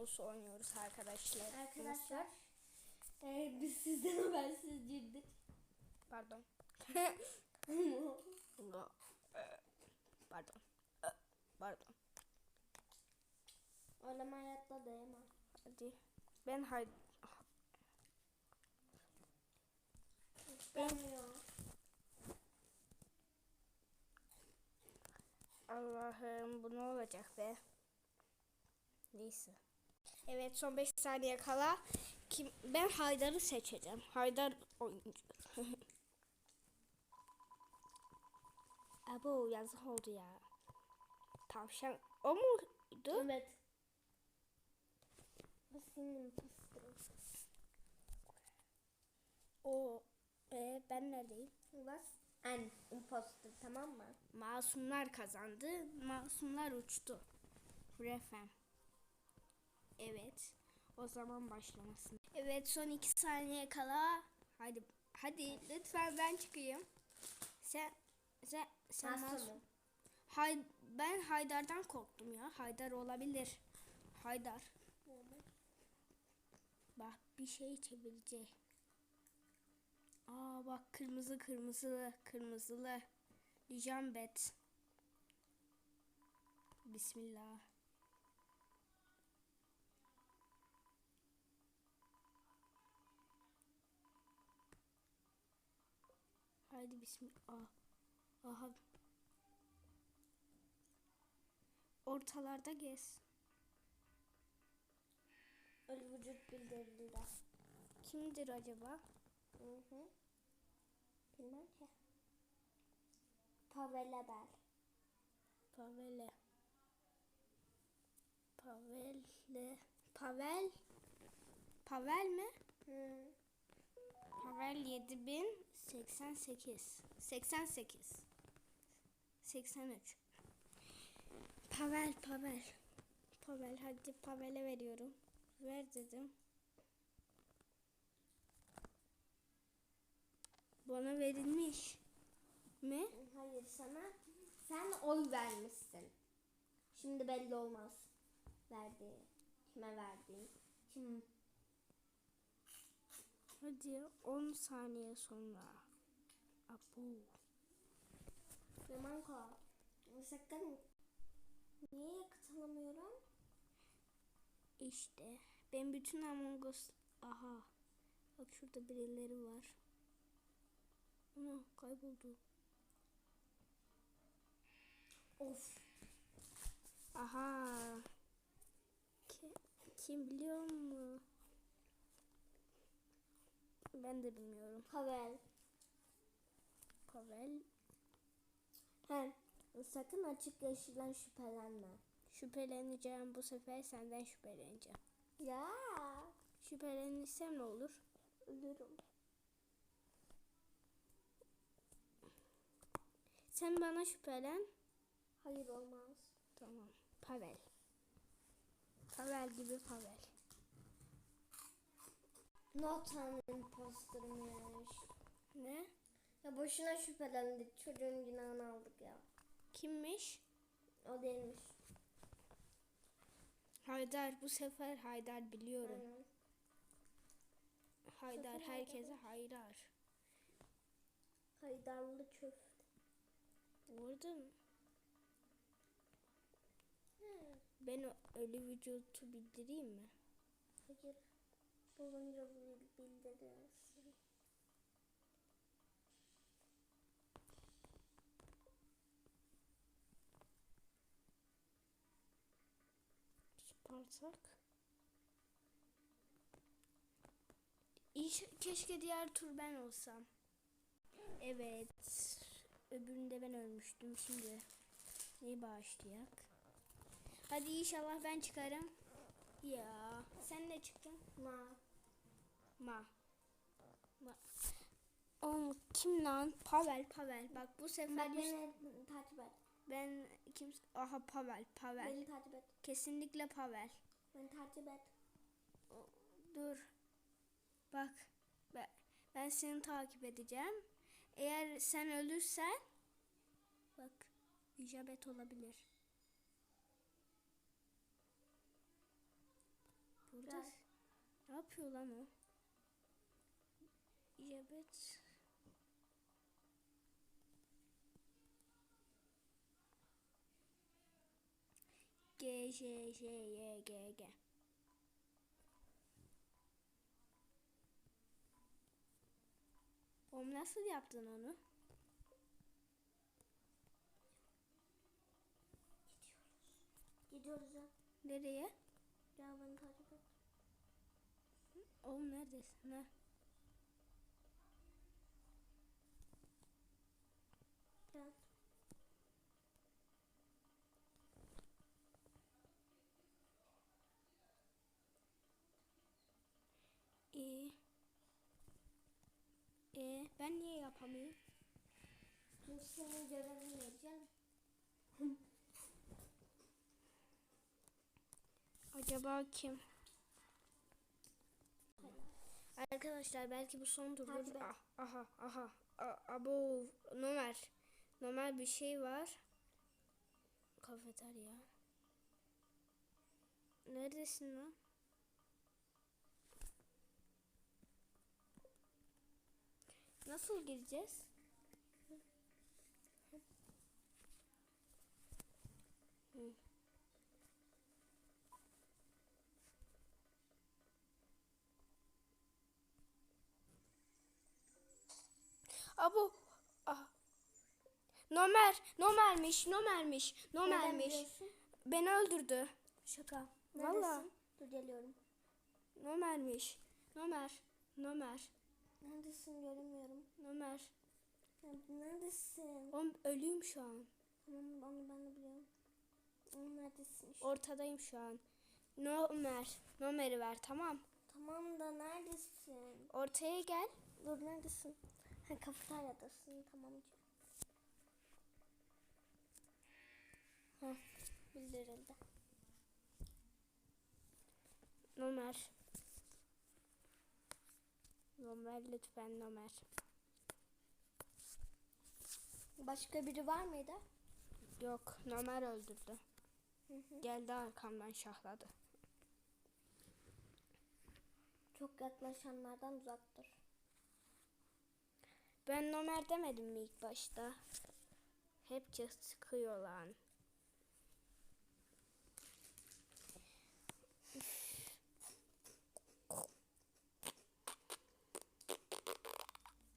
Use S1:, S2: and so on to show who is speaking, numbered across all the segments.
S1: Us oynuyoruz arkadaşlar.
S2: Arkadaşlar e, biz sizden habersiz girdik.
S1: Pardon. Pardon. Pardon.
S2: Oylama hayatta dayamam.
S1: Hadi. Ben hay
S2: İstemiyor.
S1: Allah'ım bu ne olacak be? Neyse. Evet son 5 saniye kala kim ben Haydar'ı seçeceğim. Haydar oyuncu. Abo yazık oldu ya. Tavşan o muydu?
S2: Evet. Bu senin fıstığın.
S1: O e, ben neredeyim?
S2: Was an imposter tamam mı?
S1: Masumlar kazandı. Masumlar uçtu. Refem. Evet. O zaman başlamasın. Evet son iki saniye kala. Hadi hadi lütfen ben çıkayım. Sen sen sen
S2: Masum?
S1: Hay ben Haydar'dan korktum ya. Haydar olabilir. Haydar. Bak bir şey çevirecek. Aa bak kırmızı kırmızılı kırmızılı. Jambet. Bismillah. Haydi bismillah. Aha. Ortalarda gez.
S2: Ölü vücut bildirildi.
S1: Kimdir acaba?
S2: Hı hı. Bilmem ki. Pavel Haber.
S1: Pavele. Pavelle. Pavel. Pavel mi?
S2: Hı.
S1: Pavel 7088. 88. 83. Pavel, Pavel. Pavel hadi Pavel'e veriyorum. Ver dedim. Bana verilmiş mi?
S2: Hayır sana. Sen oy vermişsin. Şimdi belli olmaz. Verdi. Kime verdiğin. Kim?
S1: Hadi 10 saniye sonra. Abu.
S2: Yamanko. Sakın. Niye yakıt alamıyorum?
S1: İşte ben bütün Among Us... Aha. Bak şurada birileri var. Ana kayboldu.
S2: Of.
S1: Aha. Ki- kim biliyor mu? Ben de bilmiyorum.
S2: Pavel.
S1: Pavel
S2: He. Sakın açık yeşilden şüphelenme.
S1: şüpheleneceğim bu sefer senden şüpheleneceğim.
S2: Ya.
S1: Şüphelenirsem ne olur?
S2: Ölürüm.
S1: Sen bana şüphelen.
S2: Hayır olmaz.
S1: Tamam. Pavel. Pavel gibi Pavel.
S2: Notan impostermış.
S1: Ne?
S2: Ya boşuna şüphelendik. Çocuğun günahını aldık ya.
S1: Kimmiş?
S2: O değilmiş.
S1: Haydar bu sefer Haydar biliyorum.
S2: Aynen.
S1: Haydar
S2: Sakın
S1: herkese Haydar.
S2: Haydarlı köfte.
S1: Mı?
S2: He.
S1: Ben o ölü vücutu bildireyim mi?
S2: Hayır. Bulunca bil- bildiriyorsun.
S1: Spartak. İş, keşke diğer tur ben olsam. Evet. Öbüründe ben ölmüştüm. Şimdi neyi bağışlayak? Hadi inşallah ben çıkarım. Ya sen ne çıktın?
S2: Ma.
S1: Ma. Ma. Oğlum kim lan? Pavel, Pavel. Bak bu sefer yüz-
S2: beni takip et.
S1: ben kim? Aha Pavel, Pavel.
S2: Beni takip et.
S1: Kesinlikle Pavel.
S2: Beni takip et.
S1: Dur. Bak. Ben, ben seni takip edeceğim. Eğer sen ölürsen bak Elizabeth olabilir.
S2: Gel.
S1: Ne yapıyor lan o? Evet. G J J Y G G. Oğlum nasıl yaptın onu?
S2: Gidiyoruz ya.
S1: Nereye?
S2: Gel beni takip et.
S1: Oğlum neredesin? Ha?
S2: Gel.
S1: İyi. E ben niye yapamıyorum?
S2: Çünkü senin görevin ne canım?
S1: Acaba kim? Arkadaşlar belki bu son
S2: et.
S1: Ah, aha aha. A- abo Nomer. Nomer bir şey var. Kafeterya. Neredesin lan? Nasıl gireceğiz? Hı. Abo. Ah. Nomer. Nomermiş. Nomermiş. Nomermiş. Beni öldürdü. Şaka.
S2: Neredesin?
S1: Valla.
S2: Dur geliyorum.
S1: Nomermiş. Nomer. Nomer.
S2: Neredesin göremiyorum. Ya, neredesin?
S1: Oğlum ölüyüm şu an.
S2: Tamam onu ben de biliyorum. Oğlum neredesin? işte?
S1: Ortadayım şu an. Nomer. Nomer'i ver tamam.
S2: Tamam da neredesin?
S1: Ortaya gel.
S2: Dur neredesin? Ha kafeteryadasın tamam. Heh bildirildi.
S1: Nomer. Nomer lütfen Nomer.
S2: Başka biri var mıydı?
S1: Yok Nomer öldürdü.
S2: Hı hı.
S1: Geldi arkamdan şahladı.
S2: Çok yaklaşanlardan uzak dur.
S1: Ben Nomer demedim mi ilk başta? Hepçe sıkıyor lan.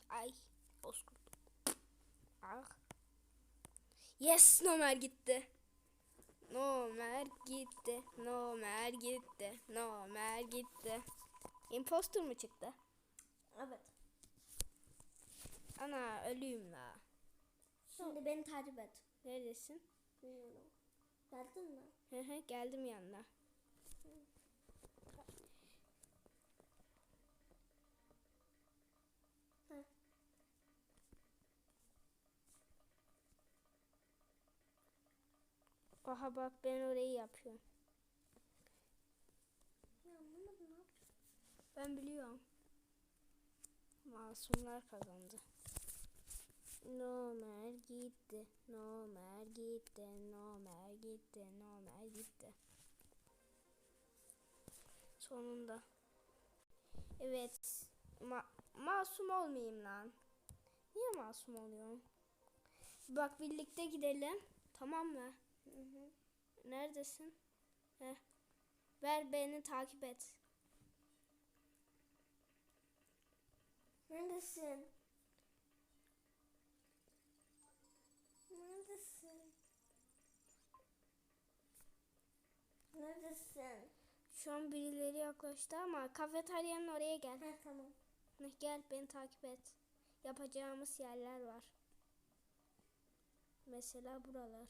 S1: Ay bozkurt. Ah. Yes Nomer gitti. Nomer gitti. Nomer gitti. Nomer gitti. Imposter mı çıktı?
S2: Evet.
S1: Ana ölüyüm la.
S2: Şimdi beni takip et.
S1: Neredesin?
S2: Bilmiyorum. Geldin mi?
S1: Hı hı geldim yanına.
S2: Heh.
S1: Aha bak ben orayı yapıyorum.
S2: Ya anlamadım ne yapacağım?
S1: Ben biliyorum. Masumlar kazandı. Nomer gitti. Nomer gitti. Nomer gitti. Nomer gitti. Sonunda. Evet. Ma masum olmayayım lan. Niye masum oluyorum? Bak birlikte gidelim. Tamam mı?
S2: Hı hı.
S1: Neredesin? Heh. Ver beni takip et.
S2: Neredesin? Neredesin? Neredesin?
S1: Şu an birileri yaklaştı ama kafeteryanın oraya gel.
S2: Ha tamam.
S1: Heh, Gel beni takip et. Yapacağımız yerler var. Mesela buralar.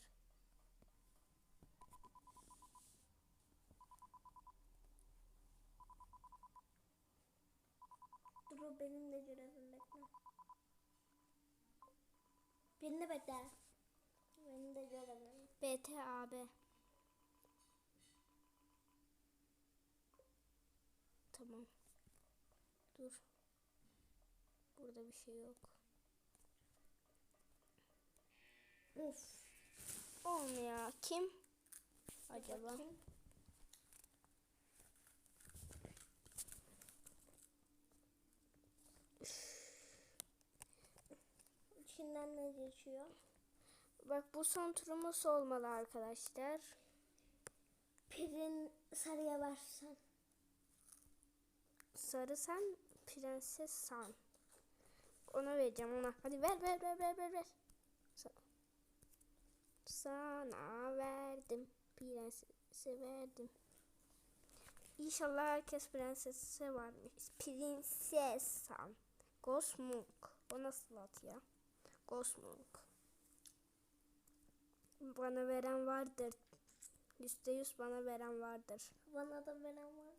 S2: Dur benim de görevim bekle. Beni de bekle. Benim de görevim.
S1: BTAB. Tamam. Dur. Burada bir şey yok.
S2: Of.
S1: Olmuyor. Kim? Acaba?
S2: Bakayım. İçinden ne geçiyor?
S1: Bak bu son turumuz olmalı arkadaşlar.
S2: Pirin sarıya başsan.
S1: Sarı sen, prenses san. Ona vereceğim ona. Hadi ver ver ver ver ver ver. Sa- Sana verdim. Prensese verdim. İnşallah herkes prensese varmış. Prenses san. Gosmuk. O nasıl at ya? Gosmuk. Bana veren vardır. Yüzde yüz bana veren vardır.
S2: Bana da veren var.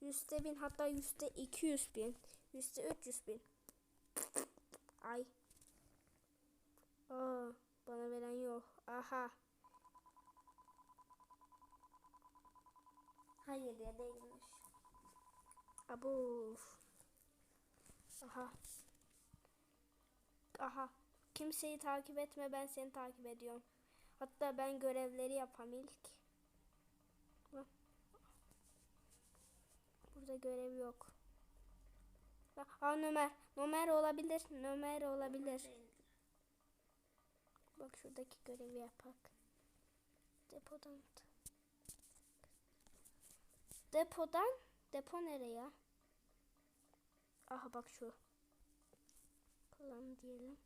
S1: Yüzde bin hatta yüzde iki yüz bin. Yüzde üç yüz bin. Ay. Aa, bana veren yok. Aha.
S2: Hayır ya değilmiş.
S1: Abu. Aha. Aha. Kimseyi takip etme ben seni takip ediyorum. Hatta ben görevleri yapam ilk. Burada görev yok. Bak, Aa Ömer. Ömer olabilir. Ömer olabilir. Bak şuradaki görevi yapak. Depodan. Depodan. Depo nereye? Aha bak şu. Kullan diyelim.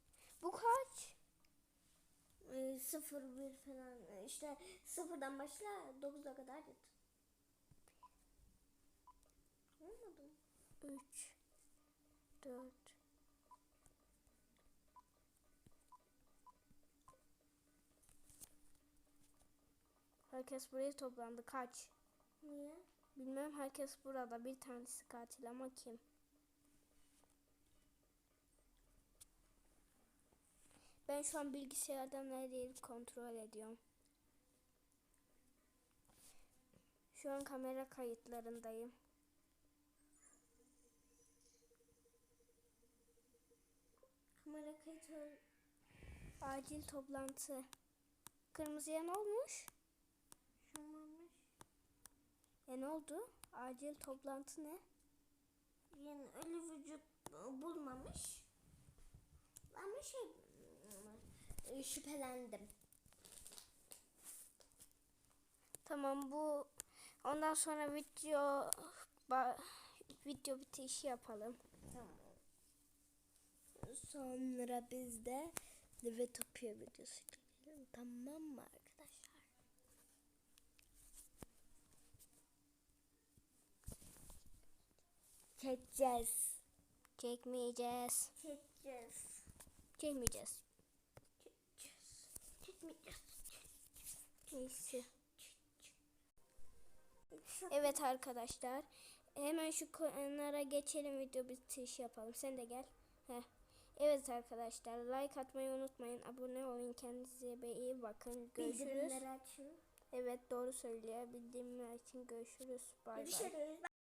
S1: Bu kaç?
S2: Ee, sıfır bir falan Ee, işte sıfırdan başla 9'a kadar git. Olmadı mı?
S1: 3 4 Herkes buraya toplandı. Kaç?
S2: Niye?
S1: Bilmem herkes burada. Bir tanesi katil ama kim? Ben şu an bilgisayardan her yeri kontrol ediyorum. Şu an kamera kayıtlarındayım.
S2: Kamera kayıt ol-
S1: Acil toplantı. Kırmızıya ne olmuş?
S2: şu olmuş.
S1: E ne oldu? Acil toplantı ne?
S2: Yani ölü vücut bulmamış. Bir şey şüphelendim.
S1: Tamam bu ondan sonra video video bitişi yapalım.
S2: Tamam. Sonra biz de topuyor videosu çekelim. Tamam mı arkadaşlar? Çekeceğiz.
S1: Çekmeyeceğiz.
S2: Çekeceğiz.
S1: Çekmeyeceğiz. Neyse. Evet arkadaşlar. Hemen şu kenara geçelim video bitişi yapalım. Sen de gel. Heh. Evet arkadaşlar like atmayı unutmayın. Abone olun. Kendinize iyi bakın. Görüşürüz. Evet doğru söylüyor. Bildirimler için görüşürüz. Bay bay.